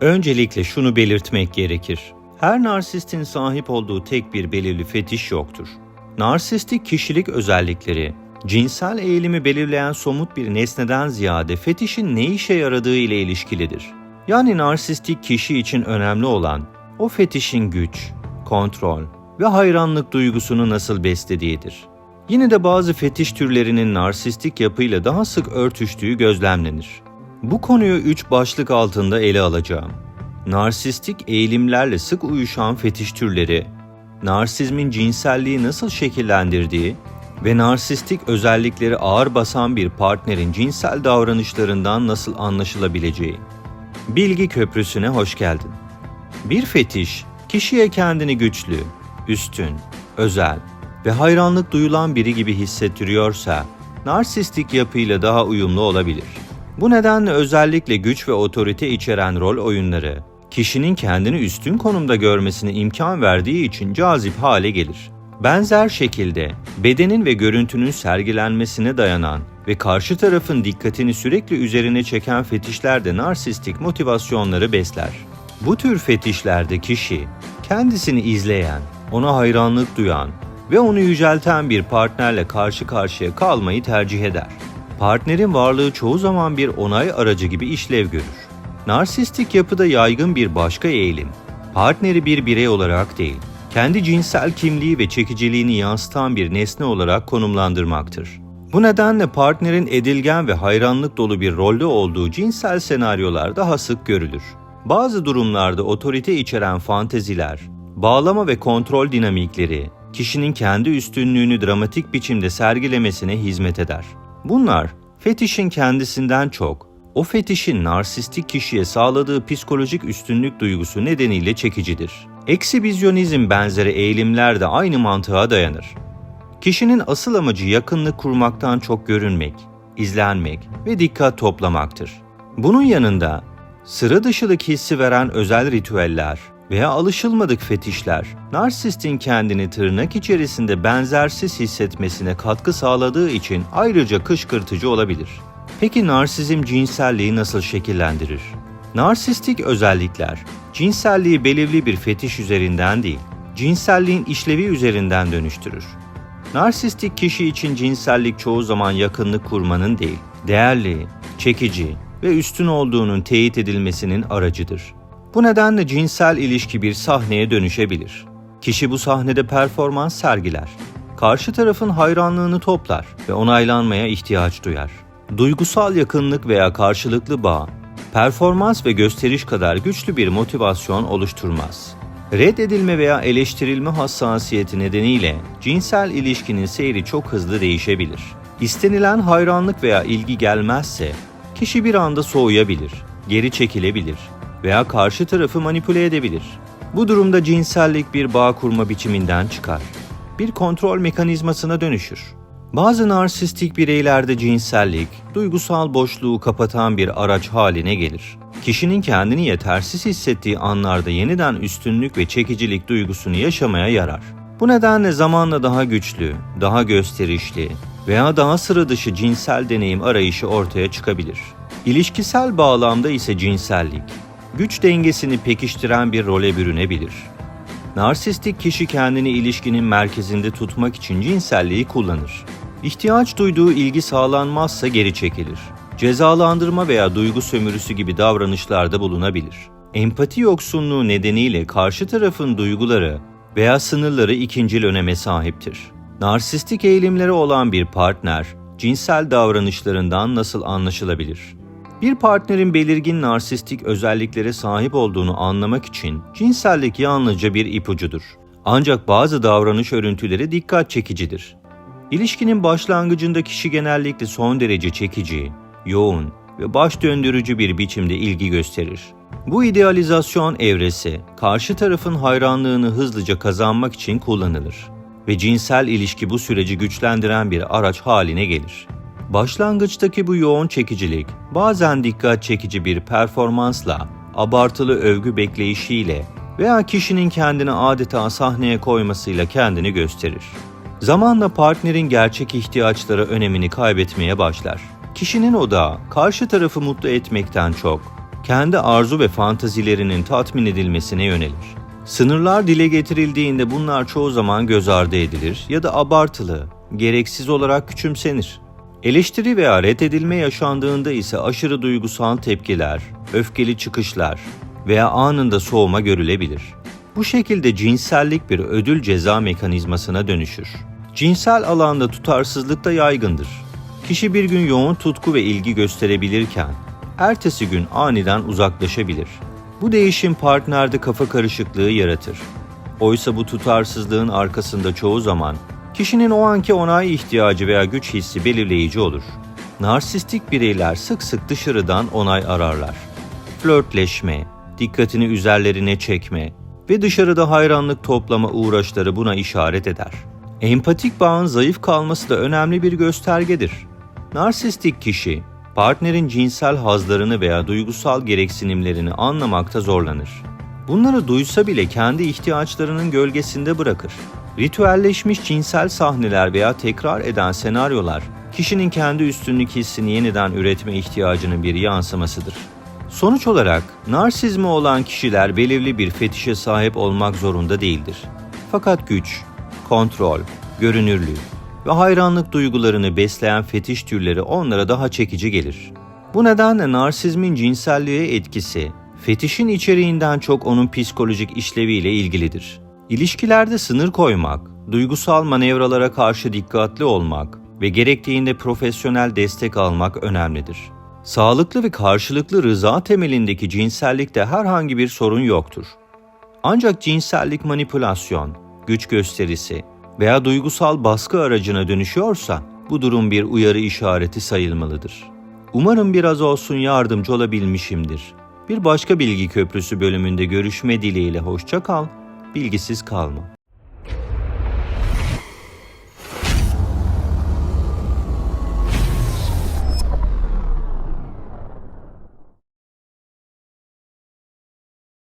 Öncelikle şunu belirtmek gerekir. Her narsistin sahip olduğu tek bir belirli fetiş yoktur. Narsistik kişilik özellikleri, cinsel eğilimi belirleyen somut bir nesneden ziyade fetişin ne işe yaradığı ile ilişkilidir. Yani narsistik kişi için önemli olan o fetişin güç, kontrol ve hayranlık duygusunu nasıl beslediğidir. Yine de bazı fetiş türlerinin narsistik yapıyla daha sık örtüştüğü gözlemlenir. Bu konuyu üç başlık altında ele alacağım. Narsistik eğilimlerle sık uyuşan fetiş türleri, narsizmin cinselliği nasıl şekillendirdiği ve narsistik özellikleri ağır basan bir partnerin cinsel davranışlarından nasıl anlaşılabileceği. Bilgi Köprüsü'ne hoş geldin. Bir fetiş, kişiye kendini güçlü, üstün, özel ve hayranlık duyulan biri gibi hissettiriyorsa, narsistik yapıyla daha uyumlu olabilir. Bu nedenle özellikle güç ve otorite içeren rol oyunları, kişinin kendini üstün konumda görmesine imkan verdiği için cazip hale gelir. Benzer şekilde bedenin ve görüntünün sergilenmesine dayanan ve karşı tarafın dikkatini sürekli üzerine çeken fetişler de narsistik motivasyonları besler. Bu tür fetişlerde kişi kendisini izleyen, ona hayranlık duyan ve onu yücelten bir partnerle karşı karşıya kalmayı tercih eder. Partnerin varlığı çoğu zaman bir onay aracı gibi işlev görür. Narsistik yapıda yaygın bir başka eğilim, partneri bir birey olarak değil, kendi cinsel kimliği ve çekiciliğini yansıtan bir nesne olarak konumlandırmaktır. Bu nedenle partnerin edilgen ve hayranlık dolu bir rolde olduğu cinsel senaryolar daha sık görülür. Bazı durumlarda otorite içeren fanteziler, bağlama ve kontrol dinamikleri, kişinin kendi üstünlüğünü dramatik biçimde sergilemesine hizmet eder. Bunlar fetişin kendisinden çok, o fetişin narsistik kişiye sağladığı psikolojik üstünlük duygusu nedeniyle çekicidir. Eksibizyonizm benzeri eğilimler de aynı mantığa dayanır. Kişinin asıl amacı yakınlık kurmaktan çok görünmek, izlenmek ve dikkat toplamaktır. Bunun yanında sıra dışılık hissi veren özel ritüeller veya alışılmadık fetişler, narsistin kendini tırnak içerisinde benzersiz hissetmesine katkı sağladığı için ayrıca kışkırtıcı olabilir. Peki narsizm cinselliği nasıl şekillendirir? Narsistik özellikler, cinselliği belirli bir fetiş üzerinden değil, cinselliğin işlevi üzerinden dönüştürür. Narsistik kişi için cinsellik çoğu zaman yakınlık kurmanın değil, değerli, çekici ve üstün olduğunun teyit edilmesinin aracıdır. Bu nedenle cinsel ilişki bir sahneye dönüşebilir. Kişi bu sahnede performans sergiler. Karşı tarafın hayranlığını toplar ve onaylanmaya ihtiyaç duyar. Duygusal yakınlık veya karşılıklı bağ, performans ve gösteriş kadar güçlü bir motivasyon oluşturmaz. Reddedilme veya eleştirilme hassasiyeti nedeniyle cinsel ilişkinin seyri çok hızlı değişebilir. İstenilen hayranlık veya ilgi gelmezse kişi bir anda soğuyabilir, geri çekilebilir veya karşı tarafı manipüle edebilir. Bu durumda cinsellik bir bağ kurma biçiminden çıkar. Bir kontrol mekanizmasına dönüşür. Bazı narsistik bireylerde cinsellik, duygusal boşluğu kapatan bir araç haline gelir. Kişinin kendini yetersiz hissettiği anlarda yeniden üstünlük ve çekicilik duygusunu yaşamaya yarar. Bu nedenle zamanla daha güçlü, daha gösterişli veya daha sıra dışı cinsel deneyim arayışı ortaya çıkabilir. İlişkisel bağlamda ise cinsellik, güç dengesini pekiştiren bir role bürünebilir. Narsistik kişi kendini ilişkinin merkezinde tutmak için cinselliği kullanır. İhtiyaç duyduğu ilgi sağlanmazsa geri çekilir. Cezalandırma veya duygu sömürüsü gibi davranışlarda bulunabilir. Empati yoksunluğu nedeniyle karşı tarafın duyguları veya sınırları ikincil öneme sahiptir. Narsistik eğilimleri olan bir partner, cinsel davranışlarından nasıl anlaşılabilir? Bir partnerin belirgin narsistik özelliklere sahip olduğunu anlamak için cinsellik yalnızca bir ipucudur. Ancak bazı davranış örüntüleri dikkat çekicidir. İlişkinin başlangıcında kişi genellikle son derece çekici, yoğun ve baş döndürücü bir biçimde ilgi gösterir. Bu idealizasyon evresi, karşı tarafın hayranlığını hızlıca kazanmak için kullanılır ve cinsel ilişki bu süreci güçlendiren bir araç haline gelir. Başlangıçtaki bu yoğun çekicilik, bazen dikkat çekici bir performansla, abartılı övgü bekleyişiyle veya kişinin kendini adeta sahneye koymasıyla kendini gösterir. Zamanla partnerin gerçek ihtiyaçları önemini kaybetmeye başlar. Kişinin odağı karşı tarafı mutlu etmekten çok kendi arzu ve fantazilerinin tatmin edilmesine yönelir. Sınırlar dile getirildiğinde bunlar çoğu zaman göz ardı edilir ya da abartılı, gereksiz olarak küçümsenir. Eleştiri veya reddedilme yaşandığında ise aşırı duygusal tepkiler, öfkeli çıkışlar veya anında soğuma görülebilir. Bu şekilde cinsellik bir ödül ceza mekanizmasına dönüşür. Cinsel alanda tutarsızlık da yaygındır. Kişi bir gün yoğun tutku ve ilgi gösterebilirken, ertesi gün aniden uzaklaşabilir. Bu değişim partnerde kafa karışıklığı yaratır. Oysa bu tutarsızlığın arkasında çoğu zaman kişinin o anki onay ihtiyacı veya güç hissi belirleyici olur. Narsistik bireyler sık sık dışarıdan onay ararlar. Flörtleşme, dikkatini üzerlerine çekme ve dışarıda hayranlık toplama uğraşları buna işaret eder. Empatik bağın zayıf kalması da önemli bir göstergedir. Narsistik kişi, partnerin cinsel hazlarını veya duygusal gereksinimlerini anlamakta zorlanır. Bunları duysa bile kendi ihtiyaçlarının gölgesinde bırakır. Ritüelleşmiş cinsel sahneler veya tekrar eden senaryolar, kişinin kendi üstünlük hissini yeniden üretme ihtiyacının bir yansımasıdır. Sonuç olarak narsizmi olan kişiler belirli bir fetişe sahip olmak zorunda değildir. Fakat güç, kontrol, görünürlük ve hayranlık duygularını besleyen fetiş türleri onlara daha çekici gelir. Bu nedenle narsizmin cinselliğe etkisi, fetişin içeriğinden çok onun psikolojik işleviyle ilgilidir. İlişkilerde sınır koymak, duygusal manevralara karşı dikkatli olmak ve gerektiğinde profesyonel destek almak önemlidir. Sağlıklı ve karşılıklı rıza temelindeki cinsellikte herhangi bir sorun yoktur. Ancak cinsellik manipülasyon, güç gösterisi veya duygusal baskı aracına dönüşüyorsa bu durum bir uyarı işareti sayılmalıdır. Umarım biraz olsun yardımcı olabilmişimdir. Bir başka bilgi köprüsü bölümünde görüşme dileğiyle hoşça kal, bilgisiz kalma.